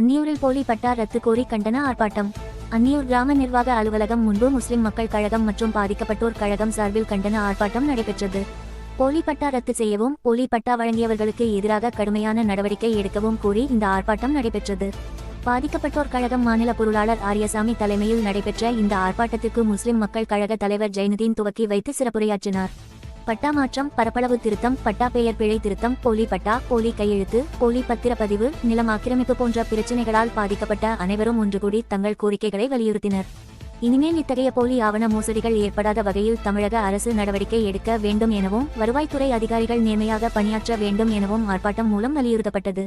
அன்னியூரில் போலி பட்டா ரத்து கோரி கண்டன ஆர்ப்பாட்டம். அன்னியூர் கிராம நிர்வாக அலுவலகம் முன்பு முஸ்லிம் மக்கள் கழகம் மற்றும் பாதிக்கப்பட்டோர் கழகம் சார்பில் கண்டன ஆர்ப்பாட்டம் நடைபெற்றது. போலி பட்டா ரத்து செய்யவும் போலி பட்டா வழங்கியவர்களுக்கு எதிராக கடுமையான நடவடிக்கை எடுக்கவும் கூறி இந்த ஆர்ப்பாட்டம் நடைபெற்றது. பாதிக்கப்பட்டோர் கழகம் மாநில பொருளாளர் ஆரியசாமி தலைமையில் நடைபெற்ற இந்த ஆர்ப்பாட்டத்திற்கு முஸ்லிம் மக்கள் கழக தலைவர் ஜைனுதீன் துவக்கி வைத்து சிறப்புரையாற்றினார். பட்டா மாற்றம் பரப்பளவு திருத்தம் பட்டா பெயர் பிழை திருத்தம் போலி பட்டா போலி கையெழுத்து போலி பத்திரப்பதிவு நிலம் ஆக்கிரமிப்பு போன்ற பிரச்சினைகளால் பாதிக்கப்பட்ட அனைவரும் ஒன்று கூடி தங்கள் கோரிக்கைகளை வலியுறுத்தினர். இனிமேல் இத்தகைய போலி ஆவண மோசடிகள் ஏற்படாத வகையில் தமிழக அரசு நடவடிக்கை எடுக்க வேண்டும் எனவும் வருவாய்த்துறை அதிகாரிகள் நேர்மையாக பணியாற்ற வேண்டும் எனவும் ஆர்ப்பாட்டம் மூலம் வலியுறுத்தப்பட்டது.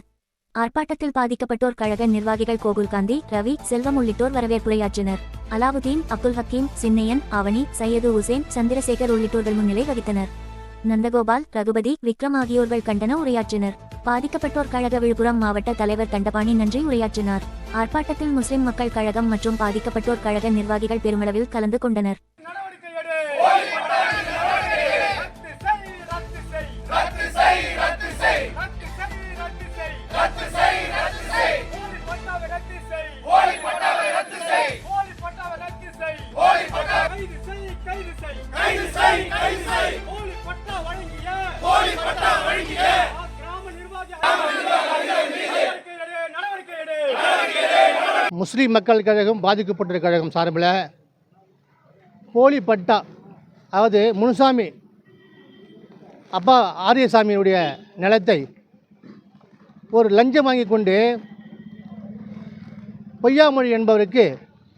ஆர்ப்பாட்டத்தில் பாதிக்கப்பட்டோர் கழக நிர்வாகிகள் கோகுல்காந்தி ரவி செல்வம் உள்ளிட்டோர் வரவேற்புரையாற்றினர். அலாவுதீன் அப்துல் ஹக்கீம் சின்னையன் ஆவணி சையது உசேன் சந்திரசேகர் உள்ளிட்டோர்கள் முன்னிலை வகித்தனர். நந்தகோபால் ரகுபதி விக்ரம் ஆகியோர்கள் கண்டன உரையாற்றினர். பாதிக்கப்பட்டோர் கழக விழுப்புரம் மாவட்ட தலைவர் தண்டபாணி நன்றி உரையாற்றினார். ஆர்ப்பாட்டத்தில் முஸ்லிம் மக்கள் கழகம் மற்றும் பாதிக்கப்பட்டோர் கழக நிர்வாகிகள் பெருமளவில் கலந்து கொண்டனர். ரத்து செய் ரத்து செய். ரத்து செய் போலி பட்டாவை ரத்து செய். போலி பட்டாவை ரத்து செய். போலி பட்டாவை ரத்து செய். போலி பட்டா கைது செய் கைது செய். கைது செய் கைது செய். போலி பட்டா வழங்கிய. போலி பட்டா வழங்கிய கிராம நிர்வாகி நடவடிக்கை எடு நடவடிக்கை எடு முஸ்லீம் மக்கள் கழகம் பாதிக்கப்பட்ட கழகம் சார்பில் போலி பட்டா அதாவது முனுசாமி அப்பா ஆரியசாமியுடைய நிலத்தை ஒரு லஞ்சம் வாங்கி கொண்டு பொய்யாமொழி என்பவருக்கு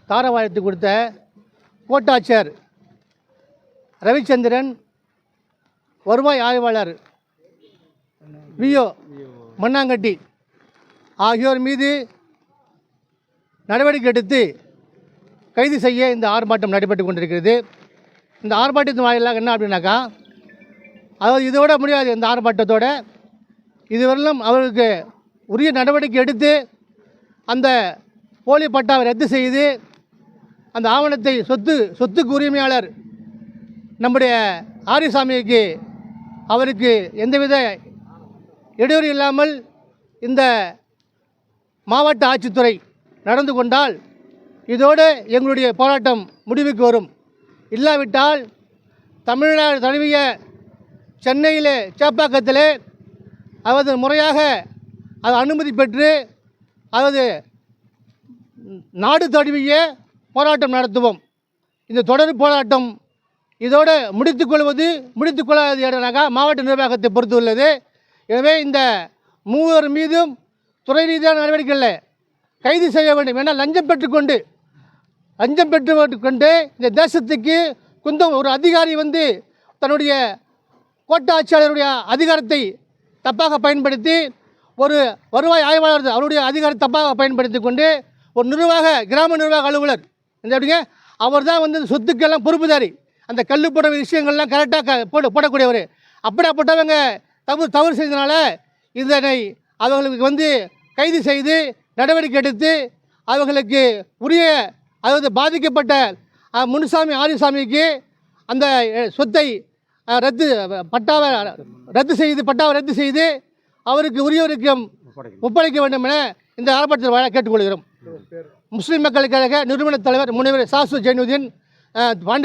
தாரவாயத்து கொடுத்த கோட்டாட்சியர் ரவிச்சந்திரன் வருவாய் ஆய்வாளர் விஓ மண்ணாங்கட்டி ஆகியோர் மீது நடவடிக்கை எடுத்து கைது செய்ய இந்த ஆர்ப்பாட்டம் நடைபெற்று கொண்டிருக்கிறது. இந்த ஆர்ப்பாட்டத்தின் வாயிலாக என்ன அப்படின்னாக்கா அதாவது இதோட முடியாது இந்த ஆர்ப்பாட்டத்தோட. இதுவரையிலும் அவருக்கு உரிய நடவடிக்கை எடுத்து அந்த போலி பட்டாவை ரத்து செய்து அந்த ஆவணத்தை சொத்து சொத்துக்கு உரிமையாளர் நம்முடைய ஆரியசாமிக்கு அவருக்கு எந்தவித இடையூறு இல்லாமல் இந்த மாவட்ட ஆட்சித்துறை நடந்து கொண்டால் இதோடு எங்களுடைய போராட்டம் முடிவுக்கு வரும். இல்லாவிட்டால் தமிழ்நாடு தழுவிய சென்னையிலே சேப்பாக்கத்திலே அதாவது முறையாக அது அனுமதி பெற்று அதாவது நாடு தழுவிய போராட்டம் நடத்துவோம். இந்த தொடர் போராட்டம் இதோடு முடித்துக்கொள்வது முடித்துக்கொள்ளாது இடனாக மாவட்ட நிர்வாகத்தை பொறுத்து உள்ளது எனவே இந்த மூவர் மீதும் துறை ரீதியான நடவடிக்கைகளில் கைது செய்ய வேண்டும். ஏன்னா லஞ்சம் பெற்றுக்கொண்டு லஞ்சம் பெற்றுக்கொண்டு இந்த தேசத்துக்கு குந்தம் ஒரு அதிகாரி வந்து தன்னுடைய கோட்ட ஆட்சியாளருடைய அதிகாரத்தை தப்பாக பயன்படுத்தி ஒரு வருவாய் ஆய்வாளர் அவருடைய அதிகாரத்தை தப்பாக பயன்படுத்தி கொண்டு ஒரு நிர்வாக கிராம நிர்வாக அலுவலர். இந்த அப்படிங்க அவர் தான் வந்து இந்த சொத்துக்கெல்லாம் பொறுப்புதாரி. அந்த கல் போடுற விஷயங்கள்லாம் கரெக்டாக போட போடக்கூடியவர். அப்படியாப்பட்டவங்க தவறு தவறு செய்தனால இதனை அவர்களுக்கு வந்து கைது செய்து நடவடிக்கை எடுத்து அவர்களுக்கு உரிய அதாவது பாதிக்கப்பட்ட முனுசாமி ஆரியசாமிக்கு அந்த சொத்தை ரத்து பட்டாவை ரத்து செய்து பட்டாவை ரத்து செய்து அவருக்கு உரியவருக்கு ஒப்படைக்க வேண்டும் என இந்த ஆர்ப்பாட்டத்தில் வாழ கேட்டுக்கொள்கிறோம். முஸ்லிம் மக்கள் கழக நிறுவனத் தலைவர் முனைவர் சாசு ஜெயினுதீன் பாண்டி